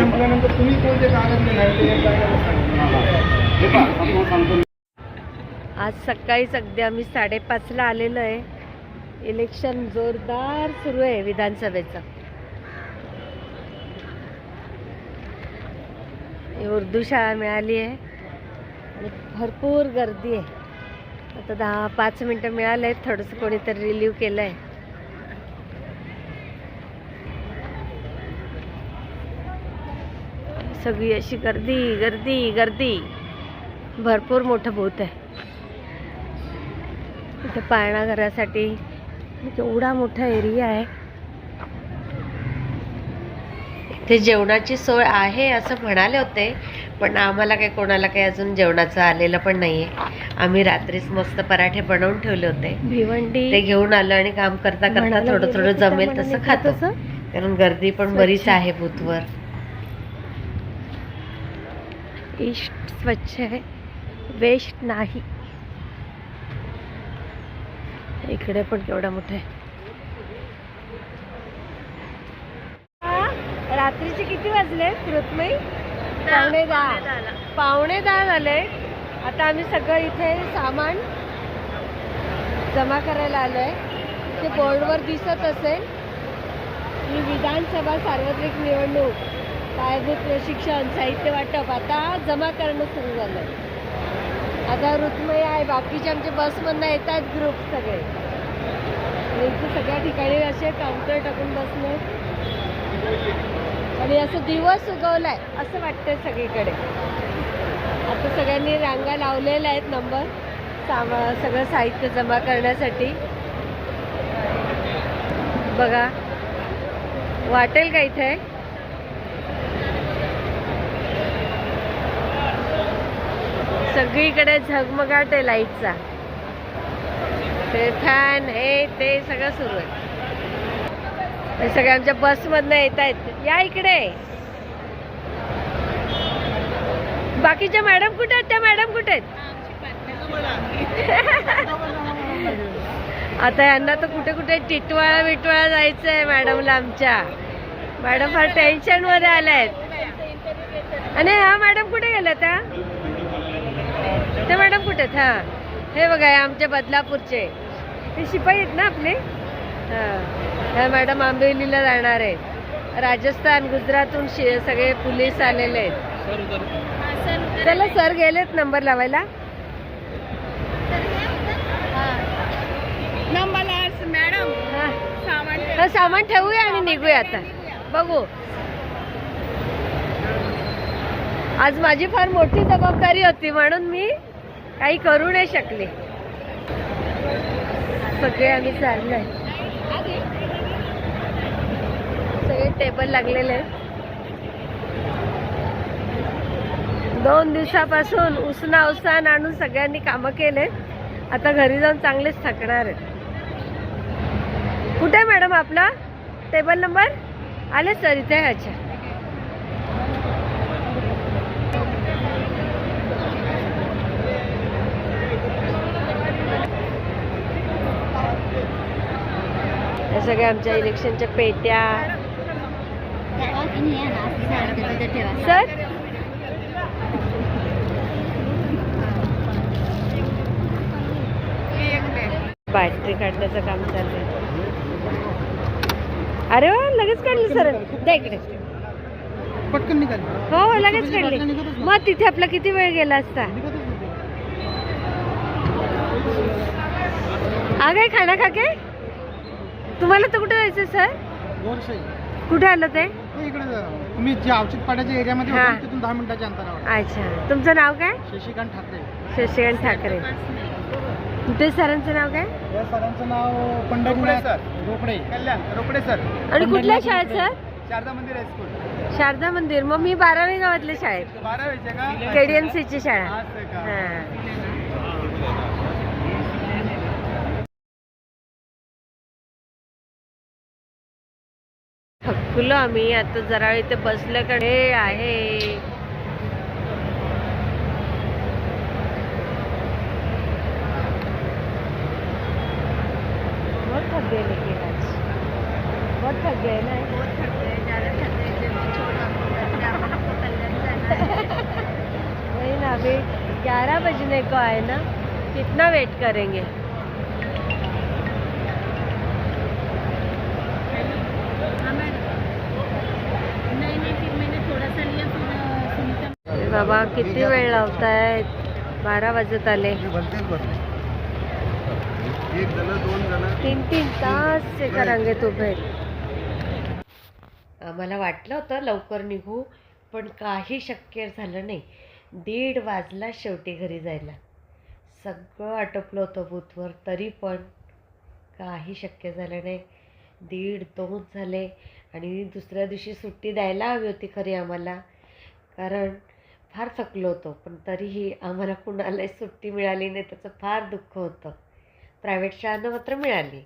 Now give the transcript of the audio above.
संपल्यानंतर तुम्ही कोणते कागद आज सकाळीच अगदी आम्ही साडेपाचला आलेलो आहे. इलेक्शन जोरदार सुरू आहे विधानसभेचं. उर्दू शाळा मिळाली आहे. आणि भरपूर गर्दी आहे. आता दहा पाच मिनटं मिळालं आहे थोडंसं कोणीतरी रिलीव केलं आहे सगळी अशी गर्दी गर्दी गर्दी. भरपूर मोठं भूत आहे. इथे पाळणा घरासाठी एवढा मोठा एरिया आहे. इथे जेवणाची सोय आहे असं म्हणाले होते पण आम्हाला काही कोणाला काही अजून जेवणाचं आलेलं पण नाहीये. आम्ही रात्रीच मस्त पराठे बनवून ठेवले होते. भिवंडी ते घेऊन आलो आणि काम करता करता थोडं थोडं जमेल तसं खातो? कारण गर्दी पण बरीच. आहे बूथवर ईस्ट स्वच्छ आहे वेस्ट नाही. इकडे पण केवढा मोठा आहे. रात्रीचे किती वाजले? ऋतमयी पावणे दहा. पावणे दहा झाले. आता आम्ही सगळं इथे सामान जमा करायला आलोय. ते बोर्डवर दिसत असेल. ही विधानसभा सार्वत्रिक निवडणूक. पायाभूत प्रशिक्षण साहित्य वाटप. आता जमा करणं सुरू झालं आता ऋतमय आहे. बाकीचे आमचे बसमधनं येत आहेत ग्रुप सगळे इथे सगळ्या ठिकाणी असे काउंटर टाकून बसले आणि असं दिवस उगवलाय असं वाटतंय सगळीकडे. आता सगळ्यांनी रांगा लावलेल्या आहेत नंबर. सामा सगळं साहित्य जमा करण्यासाठी. बघा. वाटेल का इथे? सगळीकडे झगमगाट आहे लाईटचा. ते फॅन हे ते सगळं सुरू आहे. हे सगळे आमच्या बसमधनं येत आहेत या इकडे. बाकीच्या मॅडम कुठे आहेत? त्या मॅडम कुठे आहेत? आता यांना तर कुठे कुठे टिटवाळा बिटवाळा जायचं आहे मॅडमला आमच्या. मॅडम फार टेन्शनमध्ये आल्या आहेत आणि हा मॅडम कुठे गेल्या त्या ते मॅडम कुठे आहेत? हा. हे बघा हे आमच्या बदलापूरचे. ते शिपाई आहेत ना आपले? हा. मॅडम आंबेलीला जाणार आहेत. राजस्थान गुजरातहून शे सगळे पोलीस आलेले आहेत. चला सर गेलेत नंबर लावायला. मॅडम. हा. सामान हा, सामान ठेवूया आणि निघूया आता. बघू. आज माझी फार मोठी जबाबदारी होती म्हणून मी काही करू नाही शकले. सगळे आम्ही चाललोय. सगळे टेबल लागलेले दोन दिवसापासून उसना उसान आणून सगळ्यांनी कामं केले. आता घरी जाऊन चांगलेच थकणार आहेत. कुठे आहे मॅडम आपला? टेबल नंबर आले सर इथे ह्याच्या सगळ्या आमच्या इलेक्शनच्या पेट्या. सर? बॅटरी काढण्याचं काम चाललंय अरे वा लगेच काढली सर. द्या इकडे. पटकन निघाल. हो हो लगेच काढली. मग तिथे आपला किती वेळ गेला असता? आगे खाना खाके तुम्हाला तर कुठे जायचं सर? कुठे आलं ते? इकडे जा. तुम्ही जे औषध पाड्याच्या एरियामध्ये हा. होते ना, तिथून दहा मिनिटाच्या अंतरावर. अच्छा. तुमचं नाव काय? शशिकांत ठाकरे. शशिकांत ठाकरे. कुठे सरांचं नाव काय? या सरांचं नाव पंढरीनाथ रोकडे कल्याण रोकडे सर. आणि कुठल्या शाळेत सर? शारदा मंदिर हायस्कूल शारदा मंदिर. मग मी बारावी गावातल्या शाळेत. बारावीचे का? केडीएमसीची शाळा? हा. थकलो आम्ही. आता जरा इथे बसल्याकडे आहे. बहुत थक गए लेकिन आज. बहुत थक गए ना? बहुत थक गए. ज़्यादा थक गए वही ना अभी ग्यारह बजने को आए ना कितना वेट करेंगे? बाबा किती वेळ लावताय बारा वाजत आले. एक तीन तीन तास ते करांगे तू भेट आम्हाला वाटलं होतं लवकर निघू पण काही शक्य झालं नाही. दीड वाजला शेवटी घरी जायला. सगळं आटोपलं होतं बूथवर तरी पण काही शक्य झालं नाही. दीड दोन झाले आणि दुसऱ्या दिवशी सुट्टी द्यायला हवी होती खरी आम्हाला. कारण फार थकलो होतो पण तरीही आम्हाला कुणालाही सुट्टी मिळाली नाही त्याचं फार दुःख होतं. प्रायव्हेट शाळांना मात्र मिळाली.